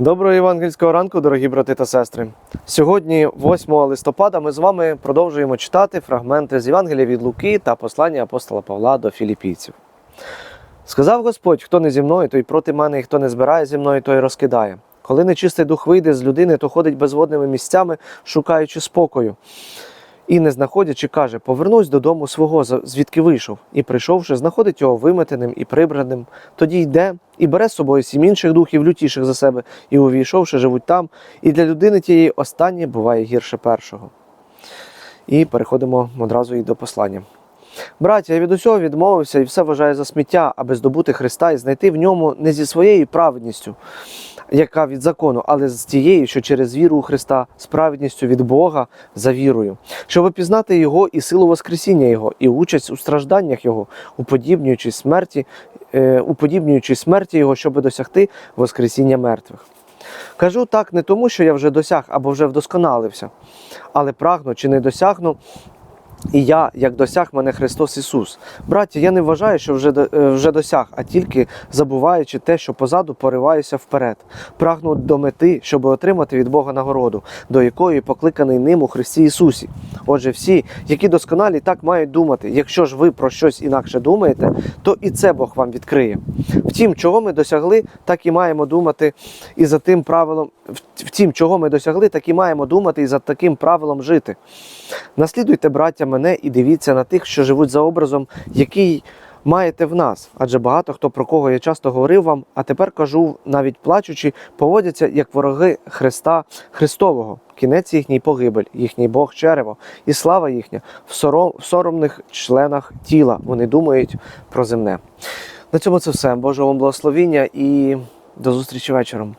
Доброго євангельського ранку, дорогі брати та сестри. Сьогодні, 8 листопада, ми з вами продовжуємо читати фрагменти з Євангелія від Луки та послання апостола Павла до філіпійців. Сказав Господь: хто не зі мною, той проти мене, і хто не збирає зі мною, той розкидає. Коли нечистий дух вийде з людини, то ходить безводними місцями, шукаючи спокою. І, не знаходячи, каже: Повернусь додому свого, звідки вийшов, і прийшовши, знаходить його виметеним і прибраним. Тоді йде і бере з собою сім інших духів, лютіших за себе, і, увійшовши, живуть там. І для людини тієї останнє буває гірше першого. І переходимо одразу і до послання. Браття, я від усього відмовився і все вважаю за сміття, аби здобути Христа і знайти в ньому не зі своєю праведністю, яка від закону, але з тією, що через віру у Христа, з від Бога за вірою, щоб пізнати Його і силу Воскресіння Його, і участь у стражданнях Його, уподібнюючи смерті, е, уподібнюючи смерті Його, щоб досягти Воскресіння мертвих. Кажу так не тому, що я вже досяг або вже вдосконалився, але прагну чи не досягну, і я, як досяг мене Христос Ісус. Браття, я не вважаю, що вже, е, вже досяг, а тільки забуваючи те, що позаду пориваюся вперед. Прагну до мети, щоб отримати від Бога нагороду, до якої покликаний ним у Христі Ісусі. Отже, всі, які досконалі, так мають думати. Якщо ж ви про щось інакше думаєте, то і це Бог вам відкриє. Втім, чого ми досягли, так і маємо думати і за тим правилом. Втім, чого ми досягли, так і маємо думати і за таким правилом жити. Наслідуйте, браття, мене і дивіться на тих, що живуть за образом, який маєте в нас. Адже багато хто про кого я часто говорив вам, а тепер кажу, навіть плачучи, поводяться як вороги Христа Христового. Кінець їхній погибель, їхній Бог черево, і слава їхня в сором, в соромних членах тіла. Вони думають про земне. На цьому це все. Божого вам благословіння і до зустрічі вечором.